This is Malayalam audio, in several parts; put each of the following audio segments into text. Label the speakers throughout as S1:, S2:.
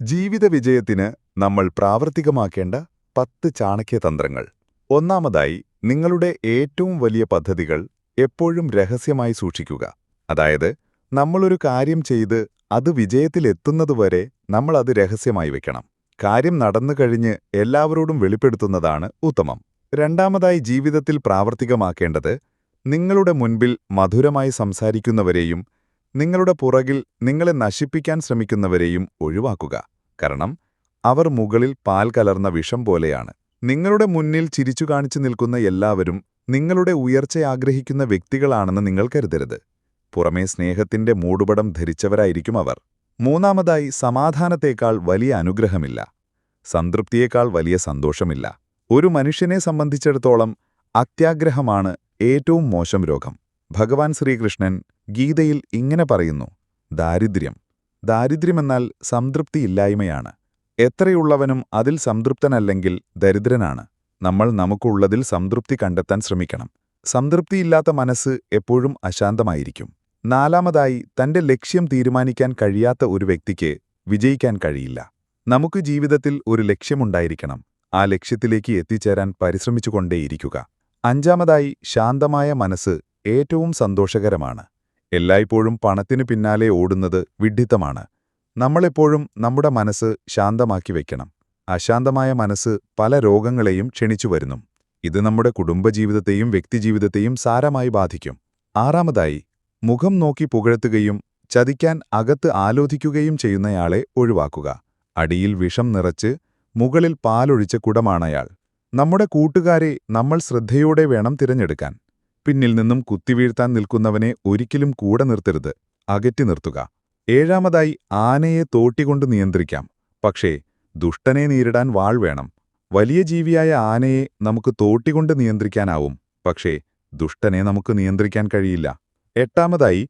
S1: ജീവിത വിജയത്തിന് നമ്മൾ പ്രാവർത്തികമാക്കേണ്ട പത്ത് ചാണക്യതന്ത്രങ്ങൾ. ഒന്നാമതായി നിങ്ങളുടെ ഏറ്റവും വലിയ പദ്ധതികൾ എപ്പോഴും രഹസ്യമായി സൂക്ഷിക്കുക. അതായത് നമ്മളൊരു കാര്യം ചെയ്ത് അത് വിജയത്തിലെത്തുന്നതുവരെ നമ്മൾ അത് രഹസ്യമായി വെക്കണം. കാര്യം നടന്നു കഴിഞ്ഞ് എല്ലാവരോടും വെളിപ്പെടുത്തുന്നതാണ് ഉത്തമം. രണ്ടാമതായി ജീവിതത്തിൽ പ്രാവർത്തികമാക്കേണ്ടത് നിങ്ങളുടെ മുൻപിൽ മധുരമായി സംസാരിക്കുന്നവരെയും നിങ്ങളുടെ പുറകിൽ നിങ്ങളെ നശിപ്പിക്കാൻ ശ്രമിക്കുന്നവരെയും ഒഴിവാക്കുക. കാരണം അവർ മുകളിൽ പാൽ കലർന്ന വിഷം പോലെയാണ്. നിങ്ങളുടെ മുന്നിൽ ചിരിച്ചു കാണിച്ചു നിൽക്കുന്ന എല്ലാവരും നിങ്ങളുടെ ഉയർച്ച ആഗ്രഹിക്കുന്ന വ്യക്തികളാണെന്ന് നിങ്ങൾ കരുതരുത്. പുറമേ സ്നേഹത്തിന്റെ മൂടുപടം ധരിച്ചവരായിരിക്കും അവർ. മൂന്നാമതായി സമാധാനത്തേക്കാൾ വലിയ അനുഗ്രഹമില്ല. സംതൃപ്തിയേക്കാൾ വലിയ സന്തോഷമില്ല. ഒരു മനുഷ്യനെ സംബന്ധിച്ചിടത്തോളം അത്യാഗ്രഹമാണ് ഏറ്റവും മോശം രോഗം. ഭഗവാൻ ശ്രീകൃഷ്ണൻ ഗീതയിൽ ഇങ്ങനെ പറയുന്നു ദാരിദ്ര്യം. ദാരിദ്ര്യമെന്നാൽ സംതൃപ്തിയില്ലായ്മയാണ്. എത്രയുള്ളവനും അതിൽ സംതൃപ്തനല്ലെങ്കിൽ ദരിദ്രനാണ്. നമ്മൾ നമുക്കുള്ളതിൽ സംതൃപ്തി കണ്ടെത്താൻ ശ്രമിക്കണം. സംതൃപ്തിയില്ലാത്ത മനസ്സ് എപ്പോഴും അശാന്തമായിരിക്കും. നാലാമതായി തന്റെ ലക്ഷ്യം തീരുമാനിക്കാൻ കഴിയാത്ത ഒരു വ്യക്തിക്ക് വിജയിക്കാൻ കഴിയില്ല. നമുക്ക് ജീവിതത്തിൽ ഒരു ലക്ഷ്യമുണ്ടായിരിക്കണം. ആ ലക്ഷ്യത്തിലേക്ക് എത്തിച്ചേരാൻ പരിശ്രമിച്ചുകൊണ്ടേയിരിക്കുക. അഞ്ചാമതായി ശാന്തമായ മനസ്സ് ഏറ്റവും സന്തോഷകരമാണ്. എല്ലായ്പ്പോഴും പണത്തിനു പിന്നാലെ ഓടുന്നത് വിഡ്ഢിത്തമാണ്. നമ്മളെപ്പോഴും നമ്മുടെ മനസ്സ് ശാന്തമാക്കി വയ്ക്കണം അശാന്തമായ മനസ്സ് പല രോഗങ്ങളെയും ക്ഷണിച്ചു വരുന്നു. ഇത് നമ്മുടെ കുടുംബജീവിതത്തെയും വ്യക്തിജീവിതത്തെയും സാരമായി ബാധിക്കും. ആറാമതായി മുഖം നോക്കി പുകഴ്ത്തുകയും ചതിക്കാൻ അകത്ത് ആലോചിക്കുകയും ചെയ്യുന്നയാളെ ഒഴിവാക്കുക. അടിയിൽ വിഷം നിറച്ച് മുകളിൽ പാലൊഴിച്ച കുടമാണയാൾ. നമ്മുടെ കൂട്ടുകാരെ നമ്മൾ ശ്രദ്ധയോടെ വേണം തിരഞ്ഞെടുക്കാൻ. പിന്നിൽ നിന്നും കുത്തിവീഴ്ത്താൻ നിൽക്കുന്നവനെ ഒരിക്കലും കൂടെ നിർത്തരുത്. അകറ്റി നിർത്തുക. ഏഴാമതായി ആനയെ തോട്ടികൊണ്ട് നിയന്ത്രിക്കാം. പക്ഷേ ദുഷ്ടനെ നേരിടാൻ വാൾ വേണം. വലിയ ജീവിയായ ആനയെ നമുക്ക് തോട്ടികൊണ്ട് നിയന്ത്രിക്കാനാവും. പക്ഷേ ദുഷ്ടനെ നമുക്ക് നിയന്ത്രിക്കാൻ കഴിയില്ല. എട്ടാമതായി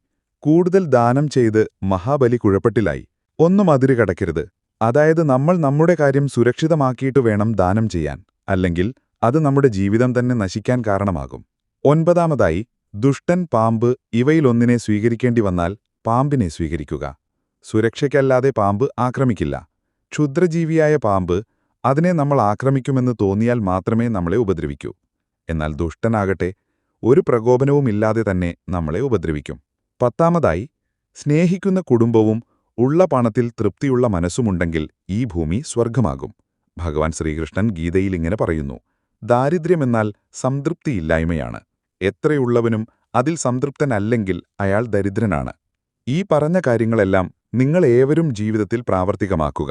S1: കൂടുതൽ ദാനം ചെയ്ത് മഹാബലി കുഴപ്പട്ടിലായി ഒന്നും അതിര് കടക്കരുത്. അതായത് നമ്മൾ നമ്മുടെ കാര്യം സുരക്ഷിതമാക്കിയിട്ട് വേണം ദാനം ചെയ്യാൻ. അല്ലെങ്കിൽ അത് നമ്മുടെ ജീവിതം തന്നെ നശിക്കാൻ കാരണമാകും. ഒൻപതാമതായി ദുഷ്ടൻ പാമ്പ് ഇവയിലൊന്നിനെ സ്വീകരിക്കേണ്ടി വന്നാൽ പാമ്പിനെ സ്വീകരിക്കുക. സുരക്ഷയ്ക്കല്ലാതെ പാമ്പ് ആക്രമിക്കില്ല. ക്ഷുദ്രജീവിയായ പാമ്പ് അതിനെ നമ്മൾ ആക്രമിക്കുമെന്ന് തോന്നിയാൽ മാത്രമേ നമ്മളെ ഉപദ്രവിക്കൂ. എന്നാൽ ദുഷ്ടനാകട്ടെ ഒരു പ്രകോപനവുമില്ലാതെ തന്നെ നമ്മളെ ഉപദ്രവിക്കും. പത്താമതായി സ്നേഹിക്കുന്ന കുടുംബവും ഉള്ള പണത്തിൽ തൃപ്തിയുള്ള മനസ്സുമുണ്ടെങ്കിൽ ഈ ഭൂമി സ്വർഗമാകും ഭഗവാൻ ശ്രീകൃഷ്ണൻ ഗീതയിൽ ഇങ്ങനെ പറയുന്നു ദാരിദ്ര്യമെന്നാൽ സംതൃപ്തിയില്ലായ്മയാണ്. എത്രയുള്ളവനും അതിൽ സംതൃപ്തനല്ലെങ്കിൽ അയാൾ ദരിദ്രനാണ്. ഈ പറഞ്ഞ കാര്യങ്ങളെല്ലാം നിങ്ങളേവരും ജീവിതത്തിൽ പ്രാവർത്തികമാക്കുക.